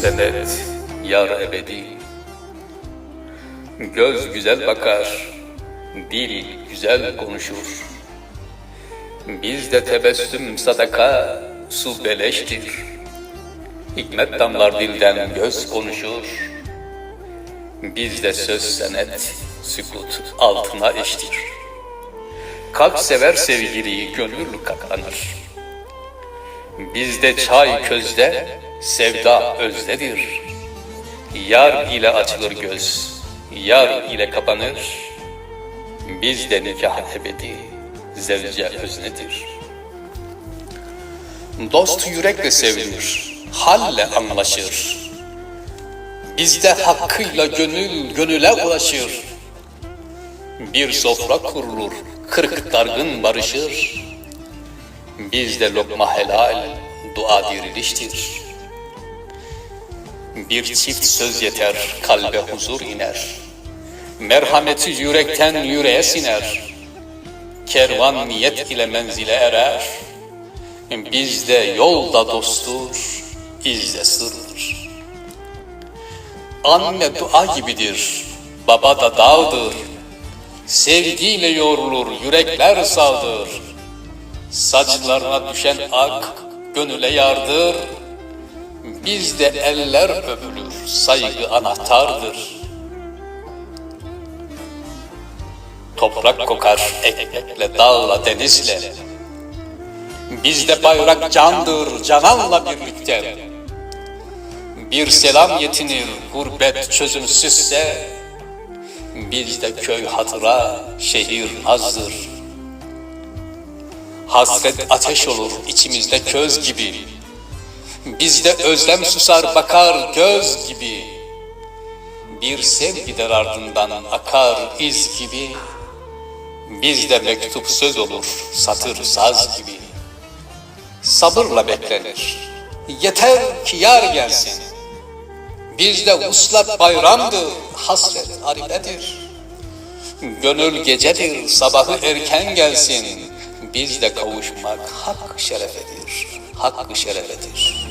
Senet, yar ebedi. Göz güzel bakar, dil güzel konuşur. Bizde tebessüm sadaka, su beleştir. Hikmet damlar dilden göz konuşur. Bizde söz senet, sükut altına eştir. Kalp sever sevgiliyi, gönül katlanır. Bizde çay közde, sevda özdedir. Yar ile açılır göz, yar ile kapanır. Bizde nikah ebedi, zevce öznedir. Dost yürekle sevilir, halle anlaşır. Bizde hakkıyla gönül gönüle ulaşır. Bir sofra kurulur, kırk dargın barışır. Bizde lokma helal, dua diriliştir. Bir çift söz yeter, kalbe huzur iner. Merhameti yürekten yüreğe siner. Kervan niyet ile menzile erer. Bizde yolda dosttur, izde sırdır. Anne dua gibidir, baba da dağdır. Sevgiyle yoğrulur, yürekler sağdır. Saçlarına düşen ak, gönüle yardır. Bizde eller öpülür, saygı anahtardır. Toprak kokar ekmekle, dağla, denizle. Bizde bayrak candır, cananla birlikte. Bir selam yetinir, gurbet çözümsüzse. Bizde köy hatıra, şehir nazdır. Hasret ateş olur içimizde köz gibi. Bizde özlem susar bakar göz gibi. Bir sevgi der ardından akar iz gibi. Bizde mektup söz olur satır saz gibi. Sabırla beklenir. Yeter ki yar gelsin. Bizde vuslat bayramdır, hasret arifedir. Gönül gecedir, sabahı erken gelsin. Bizde kavuşmak hak şerefedir, hakkı şerefedir.